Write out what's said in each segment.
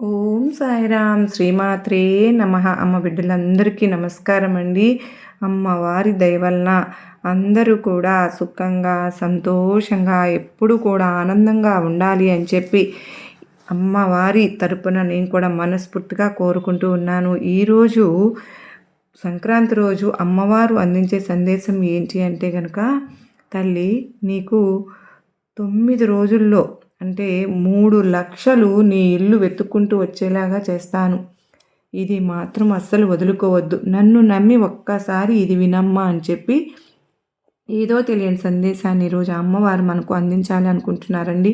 ఓం సాయిరామ్ శ్రీమాత్రే నమ. అమ్మ బిడ్డలందరికీ నమస్కారం అండి. అమ్మవారి దయవలన అందరూ కూడా సుఖంగా సంతోషంగా ఎప్పుడు కూడా ఆనందంగా ఉండాలి అని చెప్పి అమ్మవారి తరపున నేను కూడా మనస్ఫూర్తిగా కోరుకుంటూ ఉన్నాను. ఈరోజు సంక్రాంతి రోజు అమ్మవారు అందించే సందేశం ఏంటి అంటే కనుక తల్లి నీకు తొమ్మిది రోజుల్లో అంటే మూడు లక్షలు నీ ఇల్లు వెతుక్కుంటూ వచ్చేలాగా చేస్తాను. ఇది మాత్రం అస్సలు వదులుకోవద్దు. నన్ను నమ్మి ఒక్కసారి ఇది వినమ్మా అని చెప్పి ఏదో తెలియని సందేశాన్ని ఈరోజు అమ్మవారు మనకు అందించాలి అనుకుంటున్నారండి.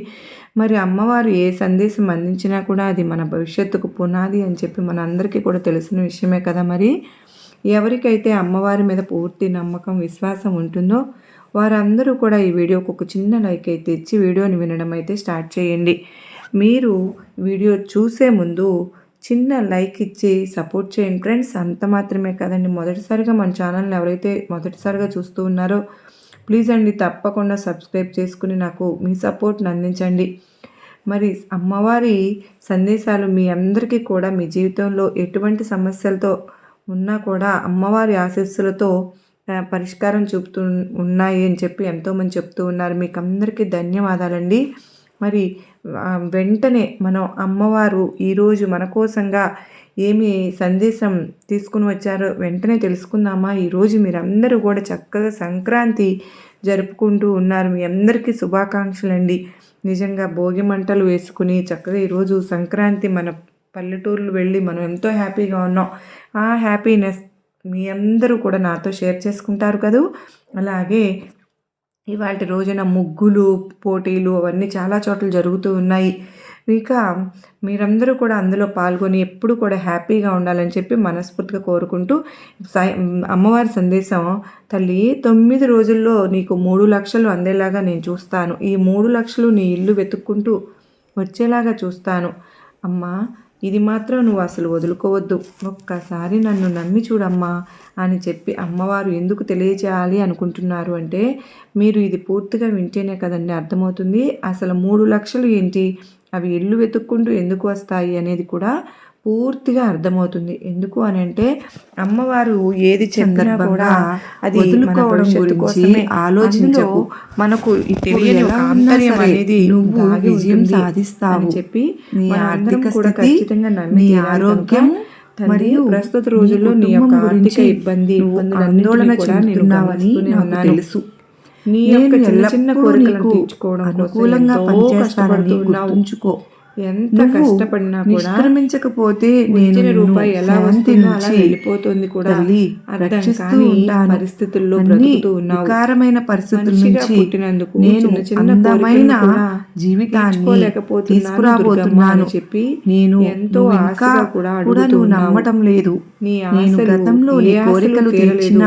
మరి అమ్మవారు ఏ సందేశం అందించినా కూడా అది మన భవిష్యత్తుకు పునాది అని చెప్పి మన అందరికీ కూడా తెలిసిన విషయమే కదా మరి. ఎవరికైతే అమ్మవారి మీద పూర్తి నమ్మకం విశ్వాసం ఉంటుందో వారందరూ కూడా ఈ వీడియోకు ఒక చిన్న లైక్ అయితే ఇచ్చి వీడియోని వినడం అయితే స్టార్ట్ చేయండి. మీరు వీడియో చూసే ముందు చిన్న లైక్ ఇచ్చి సపోర్ట్ చేయండి. ఫ్రెండ్స్ అంత మాత్రమే కదండి. మొదటిసారిగా మన ఛానల్ని ఎవరైతే మొదటిసారిగా చూస్తూ ఉన్నారో ప్లీజ్ అండి తప్పకుండా సబ్స్క్రైబ్ చేసుకుని నాకు మీ సపోర్ట్ని అందించండి. మరి అమ్మవారి సందేశాలు మీ అందరికీ కూడా మీ జీవితంలో ఎటువంటి సమస్యలతో ఉన్నా కూడా అమ్మవారి ఆశీస్సులతో పరిష్కారం చూపుతూ ఉన్నాయి అని చెప్పి ఎంతోమంది చెప్తూ ఉన్నారు. మీకు అందరికీ ధన్యవాదాలండి. మరి వెంటనే మనం అమ్మవారు ఈరోజు మన కోసంగా ఏమి సందేశం తీసుకుని వచ్చారో వెంటనే తెలుసుకుందామా? ఈరోజు మీరందరూ కూడా చక్కగా సంక్రాంతి జరుపుకుంటూ ఉన్నారు. మీ అందరికీ శుభాకాంక్షలు అండి నిజంగా భోగి మంటలు వేసుకుని చక్కగా ఈరోజు సంక్రాంతి మన పల్లెటూర్లు వెళ్ళి మనం ఎంతో హ్యాపీగా ఉన్నాం. ఆ హ్యాపీనెస్ మీ అందరూ కూడా నాతో షేర్ చేసుకుంటారు కదూ? అలాగే ఇవాళ రోజున ముగ్గులు పోటీలు అవన్నీ చాలా చోట్ల జరుగుతూ ఉన్నాయి. ఇక మీరందరూ కూడా అందులో పాల్గొని ఎప్పుడు కూడా హ్యాపీగా ఉండాలని చెప్పి మనస్ఫూర్తిగా కోరుకుంటూ సాయి అమ్మవారి సందేశం తల్లి తొమ్మిది రోజుల్లో నీకు మూడు లక్షలు అందేలాగా నేను చూస్తాను. ఈ మూడు లక్షలు నీ ఇల్లు వెతుక్కుంటూ వచ్చేలాగా చూస్తాను. అమ్మ ఇది మాత్రం నువ్వు అసలు వదులుకోవద్దు. ఒక్కసారి నన్ను నమ్మి చూడమ్మా అని చెప్పి అమ్మవారు ఎందుకు తెలియచేయాలి అనుకుంటున్నారు అంటే మీరు ఇది పూర్తిగా వింటేనే కదండి అర్థమవుతుంది. అసలు మూడు లక్షలు ఏంటి? అవి ఇల్లు వెతుక్కుంటూ ఎందుకు వస్తాయి అనేది కూడా పూర్తిగా అర్థమవుతుంది. ఎందుకు అని అంటే అమ్మవారు ఏది చెప్పినా కూడా అది వదులుకోవడం గురించి ఆలోచించకు. మనకు తెలియని ఆంతర్యం అనేది నువ్వు విజయం సాధిస్తావు. చెప్పి నీ ఆర్థిక కూడా ఖచ్చితంగా నమ్మి ఆరోగ్యం మరియు ప్రస్తుత రోజుల్లో నీ యొక్క ఆర్థిక ఇబ్బంది ఆందోళన చెందుతున్నావని తెలుసు. నీ యొక్క చిన్న చిన్న కోరికలను తీర్చుకోవడం అనుకూలంగా పనిచేస్తానని గుర్తుంచుకో. ఎంత కష్టపడినా కూడా నిష్క్రమించకపోతే నేను రూపాయి ఎలా వస్తుందో అలా వెళ్ళిపోతుంది కూడా రక్షిస్తూ పరిస్థితుల్లో బ్రతుకుతూ ఉన్నావు. వికారమైన పరిస్థితుల నుంచి పుట్టినందుకు నేను చిన్న అందమైన జీవితాన్ని తీసుకురాబోతున్నాను. చెప్పి నేను ఎంతో ఆశగా కూడా కూడా నువ్వు నమ్మటం లేదు. నేను గతంలో కోరికలు తీర్చిన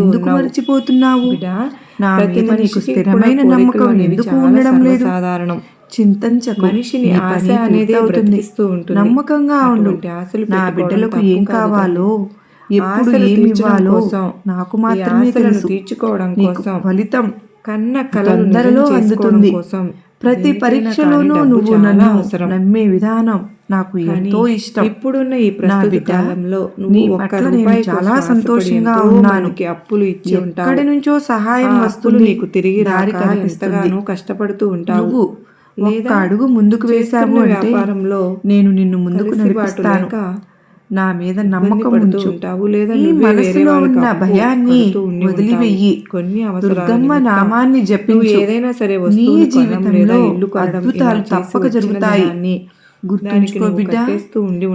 ఎందుకు మర్చిపోతున్నావు? నా మీద నీకు స్థిరమైన నమ్మకం ఎందుకు ఉండడం లేదు? సాధారణం చింతించకు మనిషిని ఆశ అనేది అవుతుంది. నమ్మకంగా ఉండు. ఆశలు నా బిడ్డలకు ఏం కావాలో ఎప్పుడు ఏమి ఇవ్వాలో నాకు మాత్రమే తెలుసు. తీర్చుకోవడం కోసం ఫలితం కన్న కలందరిలో అందుతుంది. కోసం ప్రతి పరీక్షలోనూ నువ్వు నన్ను నమ్మే విధానం నాకు ఎంతో ఇష్టం. ఇప్పుడున్న ఈ కాలంలో నీ పట్ల నేను చాలా సంతోషంగా ఉన్నాను. అప్పులు ఇచ్చి ఎక్కడి నుంచో సహాయం వస్తువులు నీకు తిరిగి దారి కనిపిస్తగాను కష్టపడుతూ ఉంటావు. ఒక్క అడుగు ముందుకు వేశావు అంటే నేను నిన్ను ముందుకు నడిపిస్తాను. నా మీద నమ్మకం ఉంచుంటావు లేదా నీ మనసులో ఉన్న భయాన్ని వదిలివెయ్యి కొన్ని దుర్గమ్మ నామాన్ని జపించు. ఏదైనా సరే నీ జీవితంలో అద్భుతాలు తప్పక జరుగుతాయి. గుర్తుంచుకో బిడ్డ.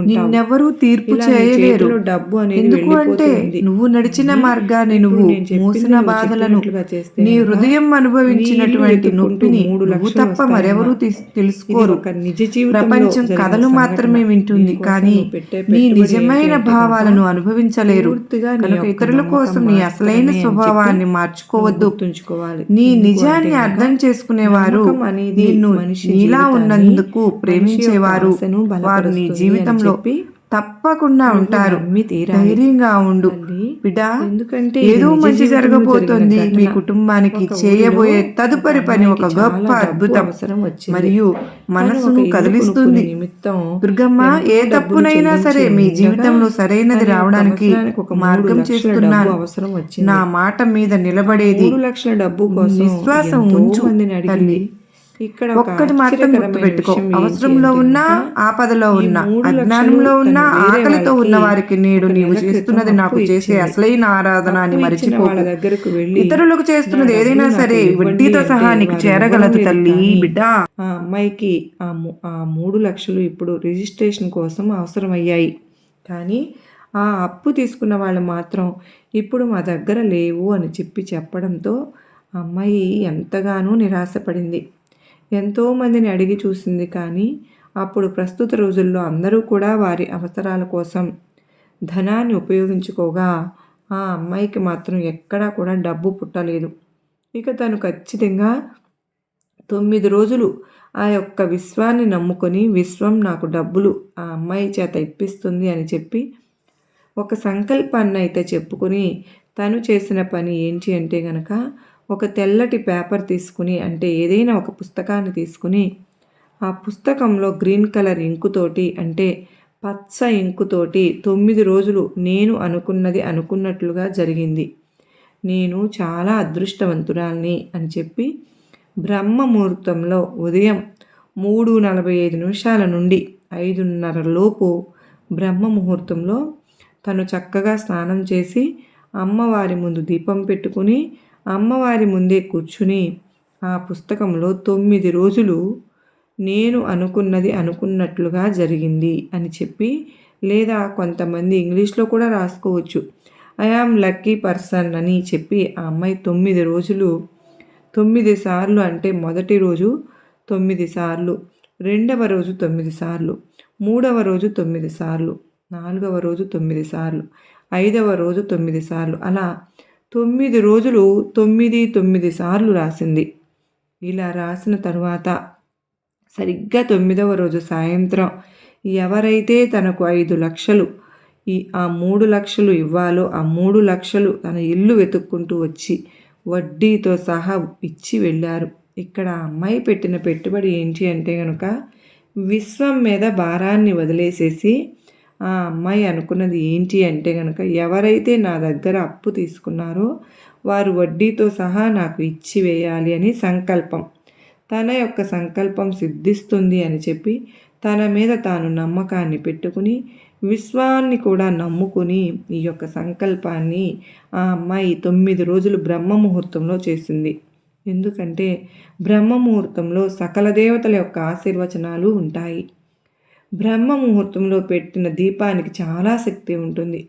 నిన్నెవరూ తీర్పు చేయలేరు. డబ్బు ఎందుకు అంటే నువ్వు నడిచిన మార్గాన్ని నువ్వు మోసిన బాధలను నీ హృదయం అనుభవించినటువంటి నొప్పిని నువ్వు తప్ప మరెవరూ తెలుసుకోరు. నిజ ప్రపంచం కథలు మాత్రమే వింటుంది. కానీ నీ నిజమైన భావాలను అనుభవించలేరు. కనుక ఇతరుల కోసం నీ అసలైన స్వభావాన్ని మార్చుకోవద్దు. గుర్తుంచుకోవాలి. నీ నిజాన్ని అర్థం చేసుకునేవారు నిన్ను నీలా ఉన్నందుకు ప్రేమించేవారు వారు వారు నీ జీవితంలో తప్పకుండా ఉంటారు. ధైర్యంగా ఉండు బిడ్డ ఎందుకంటే ఏదో మంచి జరగబోతోంది మీ. కుటుంబానికి చేయబోయే తదుపరి పని ఒక గొప్ప అద్భుతం. మరియు ఇల్లు కదిలిస్తుంది నిమిత్తం దుర్గమ్మ ఏ తప్పునైనా సరే మీ జీవితంలో సరైనది రావడానికి ఒక మార్గం చేస్తున్నాను అవసరం వచ్చింది. నా మాట మీద నిలబడేది లక్షల డబ్బు కోసం విశ్వాసం ఉంచు. తల్లి ఇక్కడ ఒక ఒక్కటి మాత్రం గుర్తుపెట్టుకో. అవసరంలో ఉన్నా ఆపదలో ఉన్నా అజ్ఞానంలో ఉన్నా ఆకలితో ఉన్న వారికి నేడు నీవు చేస్తున్నది నాకు చేసే. అసలైన ఆరాధన అని మరిచిపోకు వాళ్ళ దగ్గరకు వెళ్ళి ఇతరులకు చేస్తున్నది ఏదైనా సరే వడ్డీతో సహా నీకు చేరగలదు తల్లి బిడ్డ. ఆ అమ్మాయికి ఆ మూడు లక్షలు ఇప్పుడు రిజిస్ట్రేషన్ కోసం అవసరమయ్యాయి. కానీ ఆ అప్పు తీసుకున్న వాళ్ళు మాత్రం ఇప్పుడు మా దగ్గర లేవు అని చెప్పి చెప్పడంతో అమ్మాయి ఎంతగానో నిరాశపడింది. ఎంతోమందిని అడిగి చూసింది కానీ అప్పుడు ప్రస్తుత రోజుల్లో అందరూ కూడా వారి అవసరాల కోసం ధనాన్ని ఉపయోగించుకోగా ఆ అమ్మాయికి మాత్రం ఎక్కడా కూడా డబ్బు పుట్టలేదు. ఇక తను ఖచ్చితంగా తొమ్మిది రోజులు ఆ యొక్క విశ్వాన్ని నమ్ముకొని విశ్వం నాకు డబ్బులు ఆ అమ్మాయి చేత ఇప్పిస్తుంది అని చెప్పి ఒక సంకల్పాన్ని అయితే చెప్పుకొని తను చేసిన పని ఏంటి అంటే గనక ఒక తెల్లటి పేపర్ తీసుకుని అంటే ఏదైనా ఒక పుస్తకాన్ని తీసుకుని ఆ పుస్తకంలో గ్రీన్ కలర్ ఇంకుతోటి అంటే పచ్చ ఇంకుతోటి తొమ్మిది రోజులు నేను అనుకున్నది అనుకున్నట్లుగా జరిగింది. నేను చాలా అదృష్టవంతురాల్ని అని చెప్పి బ్రహ్మ ముహూర్తంలో ఉదయం మూడు నలభై ఐదు నిమిషాల నుండి ఐదున్నర లోపు బ్రహ్మ ముహూర్తంలో తను చక్కగా స్నానం చేసి అమ్మవారి ముందు దీపం పెట్టుకుని అమ్మవారి ముందే కూర్చుని ఆ పుస్తకంలో తొమ్మిది రోజులు నేను అనుకున్నది అనుకున్నట్లుగా జరిగింది అని చెప్పి లేదా కొంతమంది ఇంగ్లీష్లో కూడా రాసుకోవచ్చు. ఐ ఆమ్ లక్కీ పర్సన్ అని చెప్పి ఆ అమ్మాయి తొమ్మిది రోజులు తొమ్మిది సార్లు అంటే మొదటి రోజు తొమ్మిది సార్లు రెండవ రోజు తొమ్మిది సార్లు మూడవ రోజు తొమ్మిది సార్లు నాలుగవ రోజు తొమ్మిది సార్లు ఐదవ రోజు తొమ్మిది సార్లు అలా తొమ్మిది రోజులు తొమ్మిది తొమ్మిది సార్లు రాసింది. ఇలా రాసిన తరువాత సరిగ్గా తొమ్మిదవ రోజు సాయంత్రం ఎవరైతే తనకు ఐదు లక్షలు ఈ ఆ మూడు లక్షలు ఇవ్వాలో ఆ మూడు లక్షలు తన ఇల్లు వెతుక్కుంటూ వచ్చి వడ్డీతో సహా ఇచ్చి వెళ్ళారు. ఇక్కడ అమ్మాయి పెట్టిన పెట్టుబడి ఏంటి అంటే కనుక విశ్వం మీద భారాన్ని వదిలేసేసి ఆ అమ్మాయి అనుకున్నది ఏంటి అంటే కనుక ఎవరైతే నా దగ్గర అప్పు తీసుకున్నారో వారు వడ్డీతో సహా నాకు ఇచ్చి వేయాలి అని సంకల్పం. తన యొక్క సంకల్పం సిద్ధిస్తుంది అని చెప్పి తన మీద తాను నమ్మకాన్ని పెట్టుకుని విశ్వాన్ని కూడా నమ్ముకుని ఈ యొక్క సంకల్పాన్ని ఆ అమ్మాయి తొమ్మిది రోజులు బ్రహ్మ ముహూర్తంలో చేసింది. ఎందుకంటే బ్రహ్మ ముహూర్తంలో సకల దేవతల యొక్క ఆశీర్వచనాలు ఉంటాయి. బ్రహ్మ ముహూర్తంలో పెట్టిన దీపానికి చాలా శక్తి ఉంటుంది.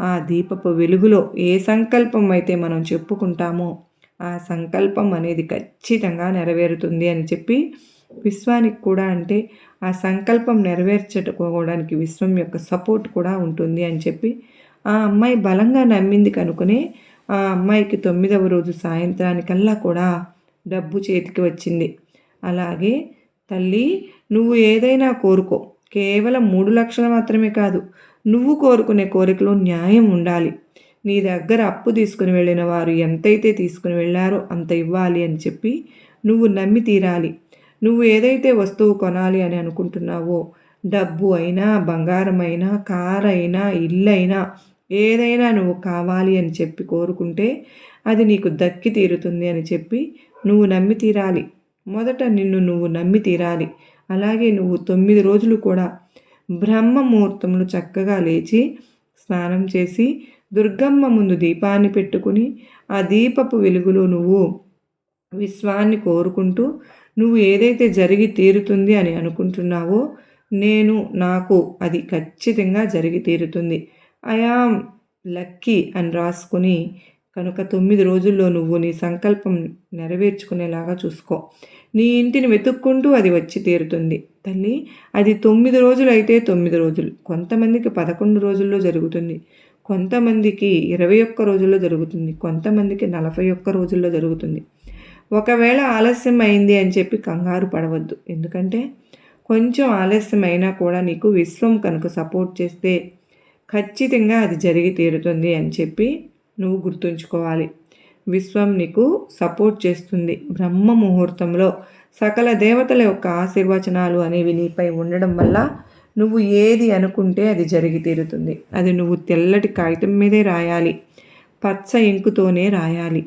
ఆ దీపపు వెలుగులో ఏ సంకల్పం అయితే మనం చెప్పుకుంటామో ఆ సంకల్పం అనేది ఖచ్చితంగా నెరవేరుతుంది అని చెప్పి విశ్వానికి కూడా అంటే ఆ సంకల్పం నెరవేర్చుకోవడానికి విశ్వం యొక్క సపోర్ట్ కూడా ఉంటుంది అని చెప్పి ఆ అమ్మాయి బలంగా నమ్మింది కనుకనే ఆ అమ్మాయికి తొమ్మిదవ రోజు సాయంత్రానికల్లా కూడా డబ్బు చేతికి వచ్చింది. అలాగే తల్లి నువ్వు ఏదైనా కోరుకో. కేవలం మూడు లక్షలు మాత్రమే కాదు నువ్వు కోరుకునే కోరికలో న్యాయం ఉండాలి. నీ దగ్గర అప్పు తీసుకుని వెళ్ళిన వారు ఎంతైతే తీసుకుని వెళ్ళారో అంత ఇవ్వాలి అని చెప్పి నువ్వు నమ్మి తీరాలి. నువ్వు ఏదైతే వస్తువు కొనాలి అని అనుకుంటున్నావో డబ్బు అయినా బంగారం అయినా కార్ అయినా ఇల్లు అయినా ఏదైనా నువ్వు కావాలి అని చెప్పి కోరుకుంటే అది నీకు దక్కి తీరుతుంది అని చెప్పి నువ్వు నమ్మి తీరాలి. మొదట నిన్ను నువ్వు నమ్మి తీరాలి. అలాగే నువ్వు తొమ్మిది రోజులు కూడా బ్రహ్మ ముహూర్తంలో చక్కగా లేచి స్నానం చేసి దుర్గమ్మ ముందు దీపాన్ని పెట్టుకుని ఆ దీపపు వెలుగులో నువ్వు విశ్వాన్ని కోరుకుంటూ నువ్వు ఏదైతే జరిగి తీరుతుంది అని అనుకుంటున్నావో నేను నాకు అది ఖచ్చితంగా జరిగి తీరుతుంది. ఐ యామ్ లక్కీ అని రాసుకుని కనుక తొమ్మిది రోజుల్లో నువ్వు నీ సంకల్పం నెరవేర్చుకునేలాగా చూసుకో. నీ ఇంటిని వెతుక్కుంటూ అది వచ్చి తీరుతుంది. తల్లి అది తొమ్మిది రోజులు అయితే తొమ్మిది రోజులు. కొంతమందికి పదకొండు రోజుల్లో జరుగుతుంది. కొంతమందికి ఇరవై ఒక్క రోజుల్లో జరుగుతుంది. కొంతమందికి నలభై ఒక్క రోజుల్లో జరుగుతుంది. ఒకవేళ ఆలస్యం అయింది అని చెప్పి కంగారు పడవద్దు. ఎందుకంటే కొంచెం ఆలస్యం అయినా కూడా నీకు విశ్వం కనుక సపోర్ట్ చేస్తే ఖచ్చితంగా అది జరిగి తీరుతుంది అని చెప్పి నువ్వు గుర్తుంచుకోవాలి. విశ్వం నీకు సపోర్ట్ చేస్తుంది. బ్రహ్మ ముహూర్తంలో సకల దేవతల యొక్క ఆశీర్వచనాలు అనేవి నీపై ఉండడం వల్ల నువ్వు ఏది అనుకుంటే అది జరిగి తీరుతుంది. అది నువ్వు తెల్లటి కాగితం మీదే రాయాలి. పచ్చ ఇంకుతోనే రాయాలి.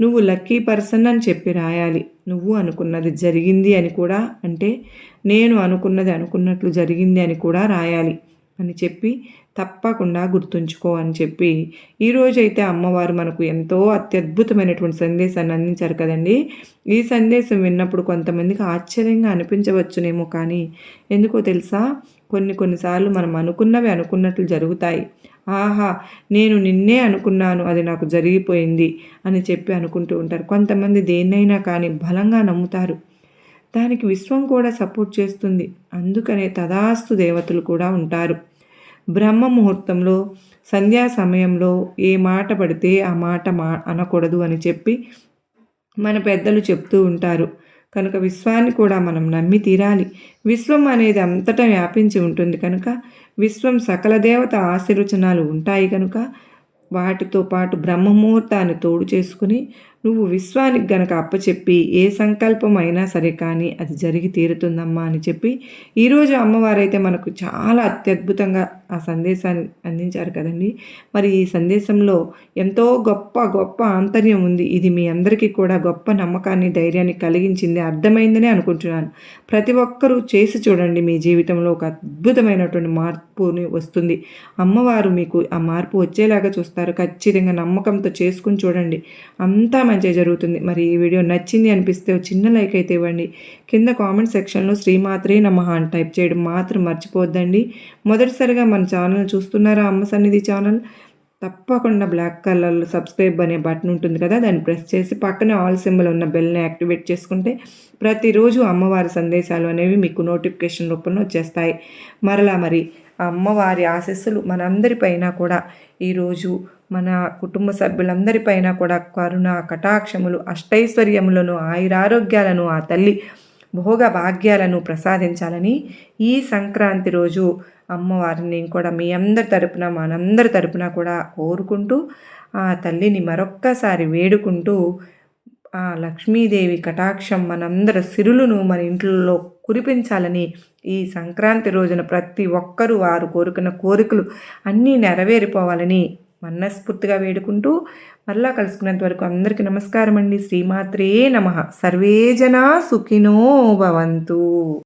నువ్వు లక్కీ పర్సన్ అని చెప్పి రాయాలి. నువ్వు అనుకున్నది జరిగింది అని కూడా అంటే నేను అనుకున్నది అనుకున్నట్లు జరిగింది అని కూడా రాయాలి అని చెప్పి తప్పకుండా గుర్తుంచుకో అని చెప్పి ఈరోజైతే అమ్మవారు మనకు ఎంతో అత్యద్భుతమైనటువంటి సందేశాన్ని అందించారు కదండి. ఈ సందేశం విన్నప్పుడు కొంతమందికి ఆశ్చర్యంగా అనిపించవచ్చునేమో కానీ ఎందుకో తెలుసా? కొన్ని కొన్నిసార్లు మనం అనుకున్నవి అనుకున్నట్లు జరుగుతాయి. ఆహా నేను నిన్నే అనుకున్నాను అది నాకు జరిగిపోయింది అని చెప్పి అనుకుంటూ ఉంటారు. కొంతమంది దేన్నైనా కానీ బలంగా నమ్ముతారు. దానికి విశ్వం కూడా సపోర్ట్ చేస్తుంది. అందుకనే తదాస్తు దేవతలు కూడా ఉంటారు. బ్రహ్మ ముహూర్తంలో సంధ్యా సమయంలో ఏ మాట పడితే ఆ మాట మా అనకూడదు అని చెప్పి మన పెద్దలు చెప్తూ ఉంటారు. కనుక విశ్వాన్ని కూడా మనం నమ్మి తీరాలి. విశ్వం అనేది అంతటా వ్యాపించి ఉంటుంది కనుక విశ్వం సకల దేవత ఆశీర్వచనాలు ఉంటాయి కనుక వాటితో పాటు బ్రహ్మముహూర్తాన్ని తోడు చేసుకుని నువ్వు విశ్వానికి గనక అప్పచెప్పి ఏ సంకల్పం అయినా సరే కానీ అది జరిగి తీరుతుందమ్మా అని చెప్పి ఈరోజు అమ్మవారైతే మనకు చాలా అత్యద్భుతంగా ఆ సందేశాన్ని అందించారు కదండి. మరి ఈ సందేశంలో ఎంతో గొప్ప గొప్ప ఆంతర్యం ఉంది. ఇది మీ అందరికీ కూడా గొప్ప నమ్మకాన్ని ధైర్యాన్ని కలిగించింది అర్థమైందని అనుకుంటున్నాను. ప్రతి ఒక్కరూ చేసి చూడండి మీ జీవితంలో ఒక అద్భుతమైనటువంటి మార్పుని వస్తుంది. అమ్మవారు మీకు ఆ మార్పు వచ్చేలాగా చూస్తారు. ఖచ్చితంగా నమ్మకంతో చేసుకుని చూడండి. అంతా మంచిగా జరుగుతుంది. మరి ఈ వీడియో నచ్చింది అనిపిస్తే చిన్న లైక్ అయితే ఇవ్వండి. కింద కామెంట్ సెక్షన్లో శ్రీమాత్రే నమః అని టైప్ చేయడం మాత్రం మర్చిపోద్దండి మొదటిసారిగా మన ఛానల్ చూస్తున్నారా అమ్మ సన్నిధి ఛానల్? తప్పకుండా బ్లాక్ కలర్లో సబ్స్క్రైబ్ అనే బటన్ ఉంటుంది కదా దాన్ని ప్రెస్ చేసి పక్కనే ఆల్ సింబల్ ఉన్న బెల్ని యాక్టివేట్ చేసుకుంటే ప్రతిరోజు అమ్మవారి సందేశాలు అనేవి మీకు నోటిఫికేషన్ రూపంలో వచ్చేస్తాయి. మరలా మరి అమ్మవారి ఆశస్సులు మనందరిపైన కూడా. ఈరోజు మన కుటుంబ సభ్యులందరిపైన కూడా కరుణ కటాక్షములు అష్టైశ్వర్యములను ఆయురారోగ్యాలను ఆ తల్లి భోగ భాగ్యాలను ప్రసాదించాలని ఈ సంక్రాంతి రోజు అమ్మవారిని కూడా మీ అందరి తరపున మనందరి తరపున కూడా కోరుకుంటూ ఆ తల్లిని మరొక్కసారి వేడుకుంటూ ఆ లక్ష్మీదేవి కటాక్షం మనందరి సిరులను మన ఇంట్లో కురిపించాలని ఈ సంక్రాంతి రోజున ప్రతి ఒక్కరూ వారు కోరుకున్న కోరికలు అన్నీ నెరవేరిపోవాలని మనస్ఫూర్తిగా వేడుకుంటూ మరలా కలుసుకున్నంత వరకు అందరికీ నమస్కారం అండి శ్రీమాత్రే నమ సర్వేజన సుఖినో భవంతు.